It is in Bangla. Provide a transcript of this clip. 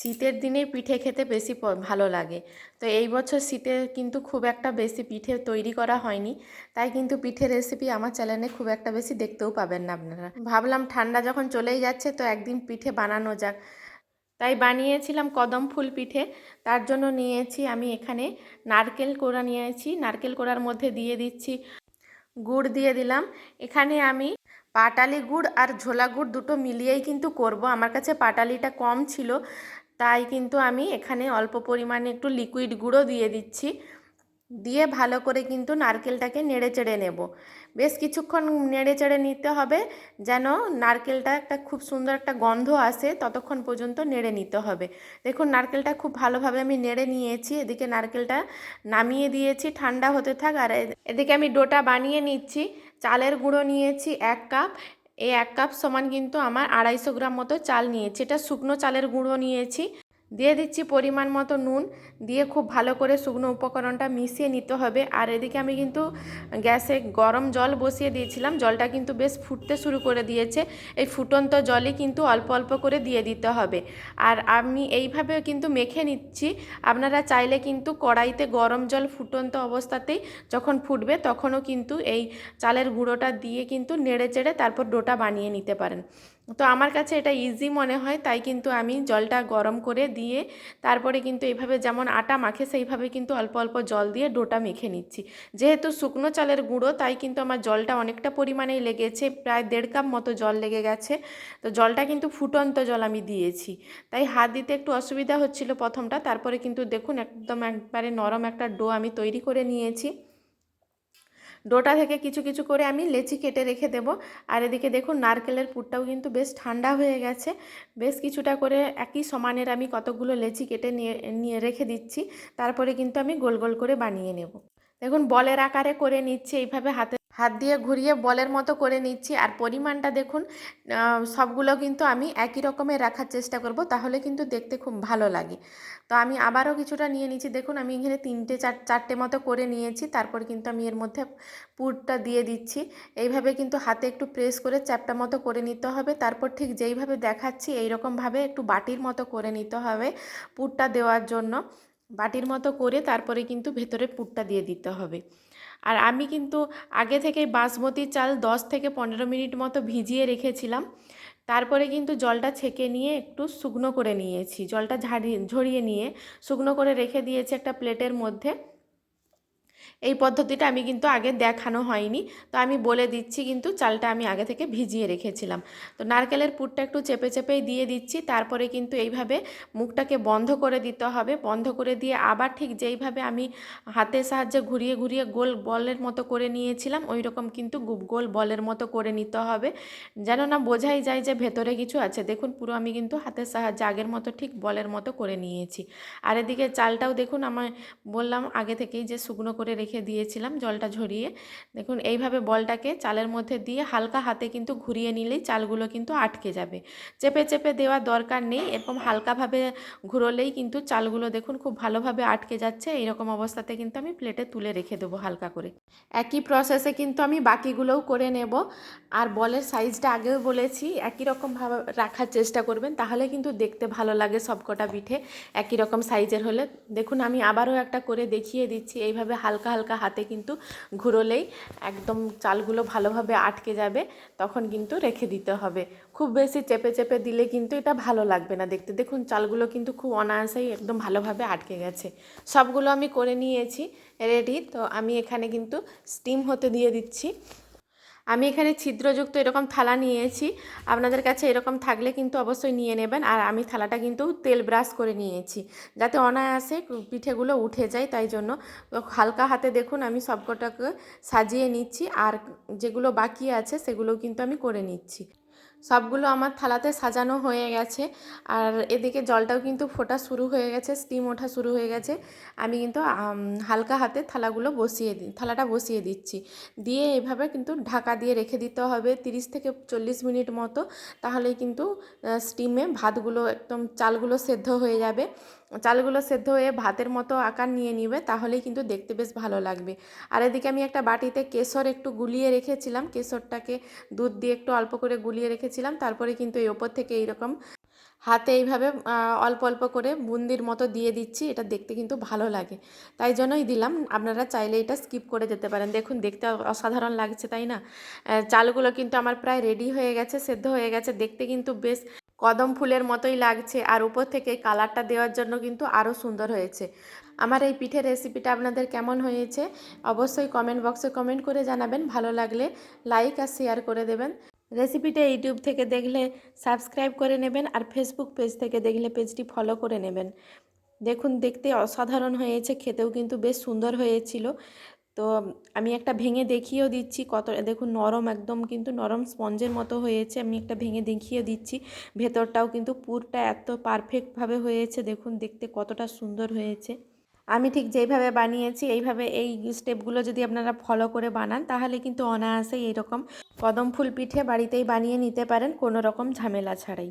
শীতের দিনে পিঠে খেতে বেশি ভালো লাগে। তো এই বছর শীতে কিন্তু খুব একটা বেশি পিঠে তৈরি করা হয়নি। তাই কিন্তু পিঠের রেসিপি আমার চ্যানেলে খুব একটা বেশি দেখতেও পাবেন না আপনারা। ভাবলাম ঠান্ডা যখন চলেই যাচ্ছে তো একদিন পিঠে বানানো যাক। তাই বানিয়েছিলাম কদম ফুল পিঠে। তার জন্য নিয়েছি আমি এখানে নারকেল কোড়া নিয়েছি। নারকেল কোড়ার মধ্যে দিয়ে দিচ্ছি গুড় দিয়ে দিলাম। এখানে আমি পাটালি গুড় আর ঝোলা গুড় দুটো মিলিয়েই কিন্তু করব। আমার কাছে পাটালিটা কম ছিল। তাই কিন্তু আমি এখানে অল্প পরিমাণে একটু লিকুইড গুঁড়ো দিয়ে দিচ্ছি। দিয়ে ভালো করে কিন্তু নারকেলটাকে নেড়ে চেড়ে নেব। বেশ কিছুক্ষণ নেড়ে চেড়ে নিতে হবে যেন নারকেলটা একটা খুব সুন্দর একটা গন্ধ আসে, ততক্ষণ পর্যন্ত নেড়ে নিতে হবে। দেখুন, নারকেলটা খুব ভালোভাবে আমি নেড়ে নিয়েছি। এদিকে নারকেলটা নামিয়ে দিয়েছি, ঠান্ডা হতে থাক। আর এদিকে আমি ডোটা বানিয়ে নিচ্ছি। চালের গুঁড়ো নিয়েছি এক কাপ। এই এক কাপ সমান কিন্তু আমার আড়াইশো গ্রাম মতো চাল নিয়েছি। এটা শুকনো চালের গুঁড়ো নিয়েছি। দিয়ে দিচ্ছি পরিমাণ মতো নুন। দিয়ে খুব ভালো করে শুকনো উপকরণটা মিশিয়ে নিতে হবে। আর এদিকে আমি কিন্তু গ্যাসে গরম জল বসিয়ে দিয়েছিলাম। জলটা কিন্তু বেশ ফুটতে শুরু করে দিয়েছে। এই ফুটন্ত জলই কিন্তু অল্প অল্প করে দিয়ে দিতে হবে। আর আমি এইভাবে কিন্তু মেখে নিচ্ছি। আপনারা চাইলে কিন্তু কড়াইতে গরম জল ফুটন্ত অবস্থাতেই যখন ফুটবে তখনও কিন্তু এই চালের গুঁড়োটা দিয়ে কিন্তু নেড়ে চেড়ে তারপর ডোটা বানিয়ে নিতে পারেন। তো আমার কাছে এটা ইজি মনে হয়, তাই কিন্তু আমি জলটা গরম করে দিয়ে তারপরে কিন্তু এইভাবে যেমন আটা মাখে, সেইভাবে কিন্তু অল্প অল্প জল দিয়ে ডোটা মেখে নিচ্ছি। যেহেতু শুকনো চালের গুঁড়ো, তাই কিন্তু আমার জলটা অনেকটা পরিমাণেই লেগেছে, প্রায় দেড় কাপ মতো জল লেগে গেছে। তো জলটা কিন্তু ফুটন্ত জল আমি দিয়েছি। তাই হাত দিতে একটু অসুবিধা হচ্ছিল প্রথমটা, তারপরে কিন্তু দেখুন একদম একবারে নরম একটা ডো আমি তৈরি করে নিয়েছি। ডোটা থেকে কিছু কিছু করে আমি লেচি কেটে রেখে দেব। আর এদিকে দেখুন নারকেলের পুরটাও কিন্তু বেশ ঠান্ডা হয়ে গেছে। বেশ কিছুটা করে একই সমানের আমি কতগুলো লেচি কেটে নিয়ে নিয়ে রেখে দিচ্ছি। তারপরে কিন্তু আমি গোল গোল করে বানিয়ে নেব। দেখুন বলের আকারে করে নিচ্ছে, এইভাবে হাতে হাত দিয়ে ঘুরিয়ে বলের মতো করে নিচ্ছি। আর পরিমাণটা দেখুন সবগুলো কিন্তু আমি একই রকমের রাখার চেষ্টা করব, তাহলে কিন্তু দেখতে খুব ভালো লাগে। তো আমি আবারও কিছুটা নিয়ে নিচ্ছি। দেখুন, আমি এখানে তিনটে, চার, চারটে মতো করে নিয়েছি। তারপর কিন্তু আমি এর মধ্যে পুরটা দিয়ে দিচ্ছি। এইভাবে কিন্তু হাতে একটু প্রেস করে চ্যাপটা মতো করে নিতে হবে। তারপর ঠিক যেইভাবে দেখাচ্ছি, এইরকমভাবে একটু বাটির মতো করে নিতে হবে পুরটা দেওয়ার জন্য। বাটির মতো করে তারপরে কিন্তু ভেতরে পুরটা দিয়ে দিতে হবে। আর আমি কিন্তু আগে থেকেই বাসমতি চাল দশ থেকে পনেরো মিনিট মতো ভিজিয়ে রেখেছিলাম। তারপরে কিন্তু জলটা ছেঁকে নিয়ে একটু শুকনো করে নিয়েছি। জলটা ঝাড়িয়ে ঝরিয়ে নিয়ে শুকনো করে রেখে দিয়েছি একটা প্লেটের মধ্যে। এই পদ্ধতিটা আমি কিন্তু আগে দেখানো হয়নি। তো আমি বলে দিচ্ছি কিন্তু চালটা আমি আগে থেকে ভিজিয়ে রেখেছিলাম। তো নারকেলের পুরটা একটু চেপে চেপেই দিয়ে দিচ্ছি। তারপরে কিন্তু এইভাবে মুখটাকে বন্ধ করে দিতে হবে। বন্ধ করে দিয়ে আবার ঠিক যেইভাবে আমি হাতের সাহায্যে ঘুরিয়ে ঘুরিয়ে গোল বলের মতো করে নিয়েছিলাম ওই রকম কিন্তু গোল বলের মতো করে নিতে হবে। যেন না বোঝাই যায় যে ভেতরে কিছু আছে। দেখুন পুরো আমি কিন্তু হাতের সাহায্যে আগের মতো ঠিক বলের মতো করে নিয়েছি। আর এদিকে চালটাও দেখুন আমার বললাম আগে থেকেই যে শুকনো করে রেখে দিয়েছিলাম জলটা ঝরিয়ে। দেখুন, এইভাবে বলটাকে চালের মধ্যে দিয়ে হালকা হাতে কিন্তু ঘুরিয়ে নিলেই চালগুলো কিন্তু আটকে যাবে। চেপে চেপে দেওয়ার দরকার নেই, এরকম হালকাভাবে ঘুরোলেই কিন্তু চালগুলো দেখুন খুব ভালোভাবে আটকে যাচ্ছে। এইরকম অবস্থাতে কিন্তু আমি প্লেটে তুলে রেখে দেবো হালকা করে। একই প্রসেসে কিন্তু আমি বাকিগুলোও করে নেব। আর বলের সাইজটা আগেও বলেছি, একই রকমভাবে রাখার চেষ্টা করবেন, তাহলে কিন্তু দেখতে ভালো লাগে সবকটা পিঠে। একই রকম সাইজের হলে। দেখুন, আমি আবারও একটা করে দেখিয়ে দিচ্ছি, এইভাবে হালকা হালকা হালকা হাতে কিন্তু ঘুরোলেই একদম চালগুলো ভালোভাবে আটকে যাবে, তখন কিন্তু রেখে দিতে হবে। খুব বেশি চেপে চেপে দিলে কিন্তু এটা ভালো লাগবে না দেখতে। দেখুন, চালগুলো কিন্তু খুব অনায়াসেই একদম ভালোভাবে আটকে গেছে। সবগুলো আমি করে নিয়েছি, রেডি। তো আমি এখানে কিন্তু স্টিম হতে দিয়ে দিচ্ছি। আমি এখানে ছিদ্রযুক্ত এরকম থালা নিয়েছি। আপনাদের কাছে এরকম থাকলে কিন্তু অবশ্যই নিয়ে নেবেন। আর আমি থালাটা কিন্তু তেল ব্রাশ করে নিয়েছি যাতে অনায়াসে পিঠেগুলো উঠে যায়, তাই জন্য। হালকা হাতে দেখুন, আমি সবকটাকে সাজিয়ে নিচ্ছি। আর যেগুলো বাকি আছে সেগুলোও কিন্তু আমি করে নিচ্ছি। সবগুলো আমার থালাতে সাজানো হয়ে গেছে। আর এদিকে জলটাও কিন্তু ফোটা শুরু হয়ে গেছে, স্টিম ওঠা শুরু হয়ে গেছে। আমি কিন্তু হালকা হাতে থালাগুলো বসিয়ে দিই থালাটা বসিয়ে দিচ্ছি। দিয়ে এভাবে কিন্তু ঢাকা দিয়ে রেখে দিতে হবে তিরিশ থেকে চল্লিশ মিনিট মতো। তাহলেই কিন্তু স্টিমে ভাতগুলো একদম চালগুলো সেদ্ধ হয়ে যাবে। চালগুলো সেদ্ধ হয়ে ভাতের মতো আকার নিয়ে নিবে, তাহলেই কিন্তু দেখতে বেশ ভালো লাগবে। আর এদিকে আমি একটা বাটিতে কেশর একটু গুলিয়ে রেখেছিলাম, কেশরটাকে দুধ দিয়ে একটু অল্প করে গুলিয়ে রেখেছিলাম, তারপরে কিন্তু এই ওপর থেকে এইরকম হাতে এইভাবে অল্প অল্প করে বুন্দির মতো দিয়ে দিচ্ছি, এটা দেখতে কিন্তু ভালো লাগে। তাই জন্যই দিলাম, আপনারা চাইলে এটা স্কিপ করে যেতে পারেন। দেখুন, দেখতে অসাধারণ লাগছে, তাই না? চালগুলো কিন্তু আমার প্রায় রেডি হয়ে গেছে, সেদ্ধ হয়ে গেছে, দেখতে কিন্তু বেশ কদম ফুলের মতোই লাগছে আর উপর থেকে কালারটা দেওয়ার জন্য কিন্তু আরও সুন্দর হয়েছে। আমার এই পিঠের রেসিপিটা আপনাদের কেমন হয়েছে অবশ্যই কমেন্ট বক্সে কমেন্ট করে জানাবেন। ভালো লাগলে লাইক আর শেয়ার করে দেবেন। রেসিপিটা ইউটিউব থেকে দেখলে সাবস্ক্রাইব করে নেবেন আর ফেসবুক পেজ থেকে দেখলে পেজটি ফলো করে নেবেন। দেখুন, দেখতে অসাধারণ হয়েছে, খেতেও কিন্তু বেশ সুন্দর হয়েছিল। তো আমি একটা ভেঙে দেখিয়েও দিচ্ছি, কত, দেখুন নরম একদম কিন্তু নরম স্পঞ্জের মতো হয়েছে, আমি একটা ভেঙে দেখিয়ে দিচ্ছি। ভেতরটাও কিন্তু পুরটা এত পারফেক্টভাবে হয়েছে, দেখুন দেখতে কতটা সুন্দর হয়েছে। আমি ঠিক যেইভাবে বানিয়েছি, এইভাবে এই স্টেপগুলো যদি আপনারা ফলো করে বানান, তাহলে কিন্তু অনায়াসেই এরকম কদম ফুল পিঠে বাড়িতেই বানিয়ে নিতে পারেন, কোনো রকম ঝামেলা ছাড়াই।